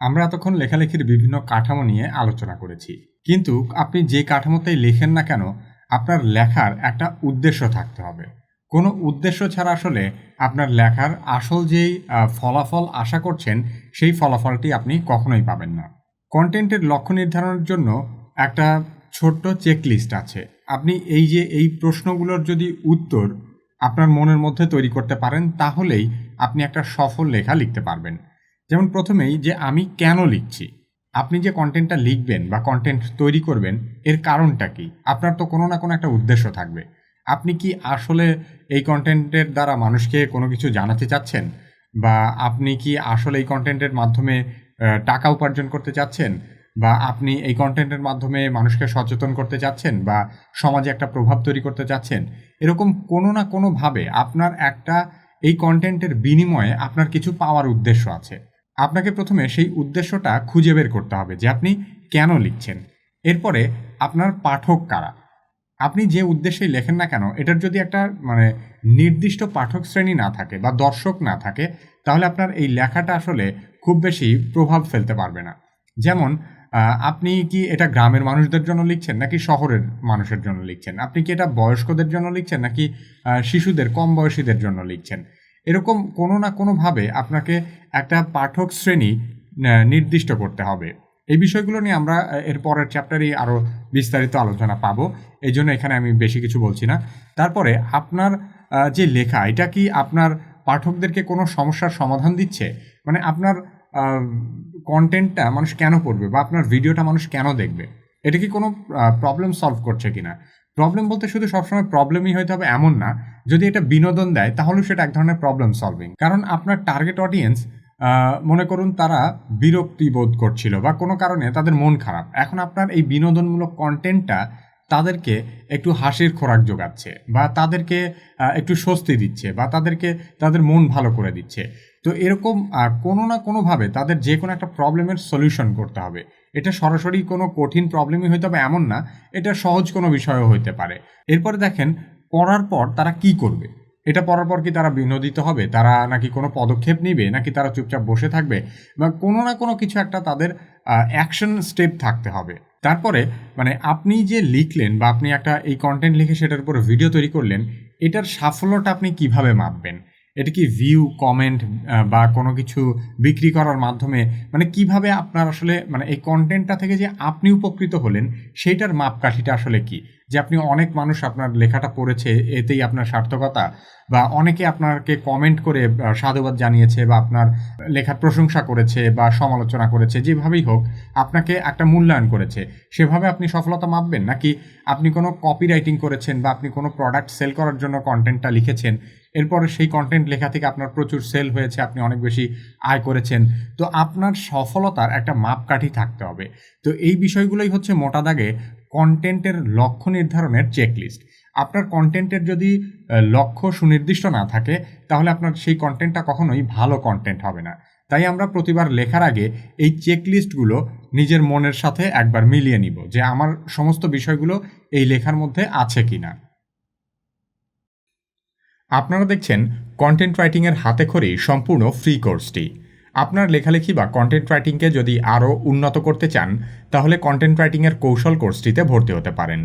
আমরা এতক্ষণ লেখালেখির বিভিন্ন কাঠামো নিয়ে আলোচনা করেছি। কিন্তু আপনি যে কাঠামোতেই লেখেন না কেন, আপনার লেখার একটা উদ্দেশ্য থাকতে হবে। কোনো উদ্দেশ্য ছাড়া আসলে আপনার লেখার আসল যেই ফলাফল আশা করছেন, সেই ফলাফলটি আপনি কখনোই পাবেন না। কন্টেন্টের লক্ষ্য নির্ধারণের জন্য একটা ছোট্ট চেকলিস্ট আছে। আপনি এই যে, এই প্রশ্নগুলোর যদি উত্তর আপনার মনের মধ্যে তৈরি করতে পারেন, তাহলেই আপনি একটা সফল লেখা লিখতে পারবেন। যেমন প্রথমেই যে আমি কেন লিখছি, আপনি যে কন্টেন্টটা লিখবেন বা কন্টেন্ট তৈরি করবেন, এর কারণটা কি? আপনার তো কোনো না কোনো একটা উদ্দেশ্য থাকবে। আপনি কি আসলে এই কন্টেন্টের দ্বারা মানুষকে কোনো কিছু জানাতে চাচ্ছেন? বা আপনি কি আসলে এই কন্টেন্টের মাধ্যমে টাকা উপার্জন করতে চাচ্ছেন? বা আপনি এই কন্টেন্টের মাধ্যমে মানুষকে সচেতন করতে চাচ্ছেন? বা সমাজে একটা প্রভাব তৈরি করতে চাচ্ছেন? এরকম কোনো না কোনোভাবে আপনার একটা এই কন্টেন্টের বিনিময়ে আপনার কিছু পাওয়ার উদ্দেশ্য আছে। আপনাকে প্রথমে সেই উদ্দেশ্যটা খুঁজে বের করতে হবে যে আপনি কেন লিখছেন। এরপরে আপনার পাঠক কারা? আপনি যে উদ্দেশ্যেই লেখেন না কেন, এটার যদি একটা মানে নির্দিষ্ট পাঠক শ্রেণি না থাকে বা দর্শক না থাকে, তাহলে আপনার এই লেখাটা আসলে খুব বেশি প্রভাব ফেলতে পারবে না। যেমন আপনি কি এটা গ্রামের মানুষদের জন্য লিখছেন নাকি শহরের মানুষের জন্য লিখছেন? আপনি কি এটা বয়স্কদের জন্য লিখছেন নাকি শিশুদের, কম বয়সীদের জন্য লিখছেন? এরকম কোনো না কোনোভাবে আপনাকে একটা পাঠক শ্রেণি নির্দিষ্ট করতে হবে। এই বিষয়গুলো নিয়ে আমরা এর পরের চ্যাপ্টারেই আরও বিস্তারিত আলোচনা পাবো। এই জন্য এখানে আমি বেশি কিছু বলছি না। তারপরে আপনার যে লেখা, এটা কি আপনার পাঠকদেরকে কোনো সমস্যার সমাধান দিচ্ছে? মানে আপনার কন্টেন্টটা মানুষ কেন পড়বে বা আপনার ভিডিওটা মানুষ কেন দেখবে? এটা কি কোনো প্রবলেম সলভ করছে কিনা? প্রবলেম বলতে শুধু সবসময় প্রবলেমই হইতে হবে এমন না। যদি এটা বিনোদন দেয়, তাহলেও সেটা এক ধরনের প্রবলেম সলভিং কারণ আপনার টার্গেট অডিয়েন্স মনে করুন তারা বিরক্তি বোধ করছিল বা কোনো কারণে তাদের মন খারাপ। এখন আপনার এই বিনোদনমূলক কন্টেন্টটা তাদেরকে একটু হাসির খোরাক যোগাচ্ছে বা তাদেরকে একটু স্বস্তি দিচ্ছে বা তাদেরকে তাদের মন ভালো করে দিচ্ছে। তো এরকম কোনো না কোনোভাবে তাদের যে কোনো একটা প্রবলেমের সলিউশন করতে হবে। এটা সরাসরি কোনো কঠিন প্রবলেমই হইতে হবে, এমন না। এটা সহজ কোনো বিষয়ও হইতে পারে। এরপরে দেখেন পড়ার পর তারা কি করবে? এটা পড়ার পর কি তারা বিনোদিত হবে? তারা নাকি কোনো পদক্ষেপ নিবে? নাকি তারা চুপচাপ বসে থাকবে? বা কোনো না কোনো কিছু একটা তাদের অ্যাকশন স্টেপ থাকতে হবে। তারপরে মানে আপনি যে লিখলেন বা আপনি একটা এই কন্টেন্ট লিখে সেটার উপর ভিডিও তৈরি করলেন, এটার সাফল্যটা আপনি কীভাবে মাপবেন? এটা কি ভিউ কমেন্ট বা কোনো কিছু বিক্রি করার মাধ্যমে মানে কীভাবে আপনার আসলে মানে এই কন্টেন্টটা থেকে যে আপনি উপকৃত হলেন, সেইটার মাপকাঠিটা আসলে কি? যে আপনি অনেক মানুষ আপনার লেখাটা পড়েছে, এতেই আপনার সার্থকতা, বা অনেকে আপনাকে কমেন্ট করে সাধুবাদ জানিয়েছে, বা আপনার লেখার প্রশংসা করেছে, বা সমালোচনা করেছে, যেভাবেই হোক, আপনাকে একটা মূল্যায়ন করেছে। সেভাবে আপনি সফলতা মাপবেন? নাকি আপনি কোনো কপি রাইটিং করেছেন, বা আপনি কোনো প্রোডাক্ট সেল করার জন্য কন্টেন্টটা লিখেছেন এরপরে সেই কন্টেন্ট লেখা থেকে আপনার প্রচুর সেল হয়েছে, আপনি অনেক বেশি আয় করেছেন। তো আপনার সফলতার একটা মাপকাঠি থাকতে হবে। তো এই বিষয়গুলোই হচ্ছে মোটা দাগে কন্টেন্টের লক্ষ্য নির্ধারণের চেকলিস্ট আপনার কন্টেন্টের যদি লক্ষ্য সুনির্দিষ্ট না থাকে, তাহলে আপনার সেই কন্টেন্টটা কখনোই ভালো কন্টেন্ট হবে না। তাই আমরা প্রতিবার লেখার আগে এই চেকলিস্টগুলো নিজের মনের সাথে একবার মিলিয়ে নিব যে আমার সমস্ত বিষয়গুলো এই লেখার মধ্যে আছে কিনা। আপনারা দেখছেন কন্টেন্ট রাইটিংয়ের হাতে খড়ি সম্পূর্ণ ফ্রি কোর্সটি আপনার লেখালেখি বা কন্টেন্ট রাইটিংকে যদি আরও উন্নত করতে চান, তাহলে কন্টেন্ট রাইটিংয়ের কৌশল কোর্সটিতে ভর্তি হতে পারেন।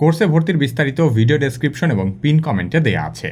কোর্সে ভর্তির বিস্তারিত ভিডিও ডেসক্রিপশন এবং পিন কমেন্টে দেয়া আছে।